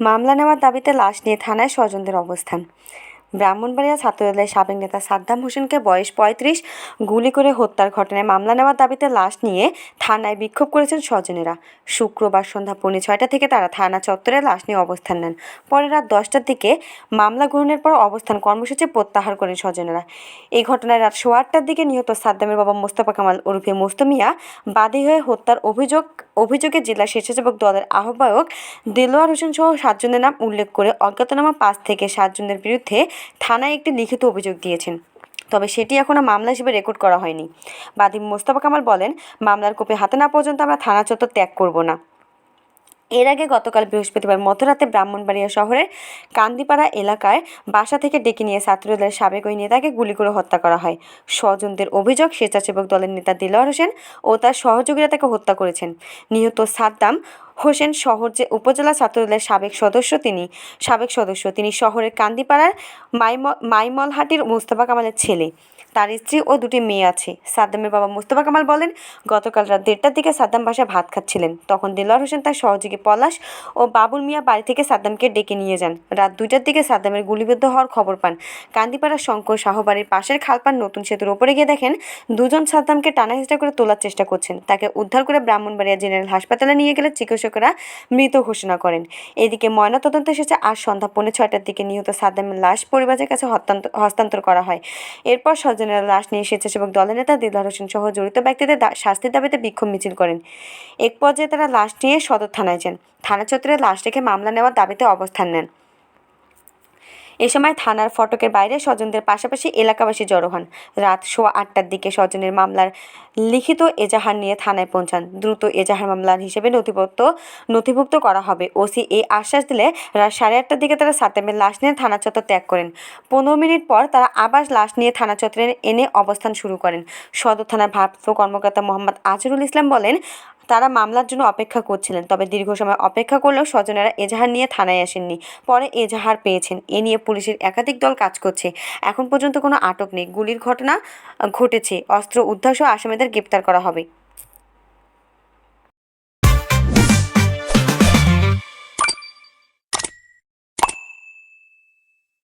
মামলা নেওয়ার দাবিতে লাশ নিয়ে থানায় স্বজনদের অবস্থান। ব্রাহ্মণবাড়িয়া ছাত্রদলের সাবেক নেতা সাদ্দাম হোসেনকে বয়স পঁয়ত্রিশ, গুলি করে হত্যার ঘটনায় মামলা নেওয়ার দাবিতে লাশ নিয়ে থানায় বিক্ষোভ করেছেন স্বজনেরা। শুক্রবার সন্ধ্যা পৌনে ছয়টা থেকে তারা থানা চত্বরে লাশ নিয়ে অবস্থান নেন। পরে রাত দশটার দিকে মামলা গ্রহণের পর অবস্থান কর্মসূচি প্রত্যাহার করেন স্বজনেরা। এই ঘটনায় রাত সোয়া আটটার দিকে নিহত সাদ্দামের বাবা মোস্তফা কামাল ওরফে মোস্তমিয়া বাদী হয়ে হত্যার অভিযোগ অভিযোগে জেলা স্বেচ্ছাসেবক দলের আহ্বায়ক দেলোয়ার হোসেন সহ সাতজনের নাম উল্লেখ করে অজ্ঞাতনামা পাঁচ থেকে সাতজনের বিরুদ্ধে থানায় একটি লিখিত অভিযোগ দিয়েছেন। তবে সেটি এখনও মামলা হিসেবে রেকর্ড করা হয়নি। বাদী মোস্তফা কামাল বলেন, মামলার কোপে হাতে না পর্যন্ত আমরা থানা চত্বর ত্যাগ করব না। এর আগে গতকাল বৃহস্পতিবার মধ্যরাতে ব্রাহ্মণবাড়িয়া শহরের কান্দিপাড়া এলাকায় বাসা থেকে ডেকে নিয়ে ছাত্রদলের সাবেক ওই নেতাকে গুলি করে হত্যা করা হয়। স্বজনদের অভিযোগ, স্বেচ্ছাসেবক দলের নেতা দিলওয়ার হোসেন ও তার সহযোগীরা তাকে হত্যা করেছেন। নিহত সাদ্দাম হোসেন শহর যে উপজেলা ছাত্রদলের সাবেক সদস্য তিনি, সাবেক সদস্য তিনি শহরের কান্দিপাড়ার মাইম, মাইমলহাটির মোস্তফা কামালের ছেলে। তার স্ত্রী ও দুটি মেয়ে আছে। সাদ্দামের বাবা মোস্তফা কামাল বলেন, গতকাল রাত দেড়টার দিকে সাদ্দাম বাসায় ভাত খাচ্ছিলেন। তখন দিলওয়ার হোসেন তার সহযোগী পলাশ ও বাবুল মিয়া বাড়ি থেকে সাদ্দামকে ডেকে নিয়ে যান। রাত দুইটার দিকে সাদ্দামের গুলিবিদ্ধ হওয়ার খবর পান। কান্দিপাড়ার শঙ্কর শাহ বাড়ির পাশের খালপান নতুন সেতুর ওপরে গিয়ে দেখেন, দুজন সাদ্দামকে টানা হেঁচড়া করে তোলার চেষ্টা করছেন। তাকে উদ্ধার করে ব্রাহ্মণবাড়িয়া জেনারেল হাসপাতালে নিয়ে গেলে চিকিৎসকরা মৃত ঘোষণা করেন। এদিকে ময়নাতদন্ত শেষে আজ সন্ধ্যা পৌনে ছয়টার দিকে নিহত সাদ্দামের লাশ পরিবারের কাছে হস্তান্তর করা হয়। এরপর স্বজনেরা লাশ নিয়ে স্বেচ্ছাসেবক দলের নেতা দিলদার হোসেন সহ জড়িত ব্যক্তিদের শাস্তির দাবিতে বিক্ষোভ মিছিল করেন। এক পর্যায়ে তারা লাশ নিয়ে সদর থানায় যান। থানা চত্বরে লাশ রেখে মামলা নেওয়ার দাবিতে অবস্থান নেন। এ সময় থানার ফটকের বাইরে স্বজনদের পাশাপাশি এলাকাবাসী জড়ো হন। রাত সোয়া আটটার দিকে স্বজনের মামলার লিখিত এজাহার নিয়ে থানায় পৌঁছান। দ্রুত এজাহার মামলার হিসেবে নথিভুক্ত নথিভুক্ত করা হবে। ওসি এই আশ্বাস দিলে রাত সাড়ে আটটার দিকে তারা সাতেমের লাশ নিয়ে থানা চত্বর ত্যাগ করেন। পনেরো মিনিট পর তারা আবার লাশ নিয়ে থানা চত্বরে এনে অবস্থান শুরু করেন। সদর থানার ভারপ্রাপ্ত কর্মকর্তা মোহাম্মদ আজরুল ইসলাম বলেন তারা মামলার জন্য অপেক্ষা করছিলেন। তবে দীর্ঘ সময় অপেক্ষা করলেও স্বজনেরা এজাহার নিয়ে থানায় আসেননি। পরে এজাহার পেয়েছেন। এ নিয়ে পুলিশের একাধিক দল কাজ করছে। এখন পর্যন্ত কোনো আটক নেই। গুলির ঘটনা ঘটেছে। অস্ত্র উদ্ধারসহ আসামিদের গ্রেপ্তার করা হবে।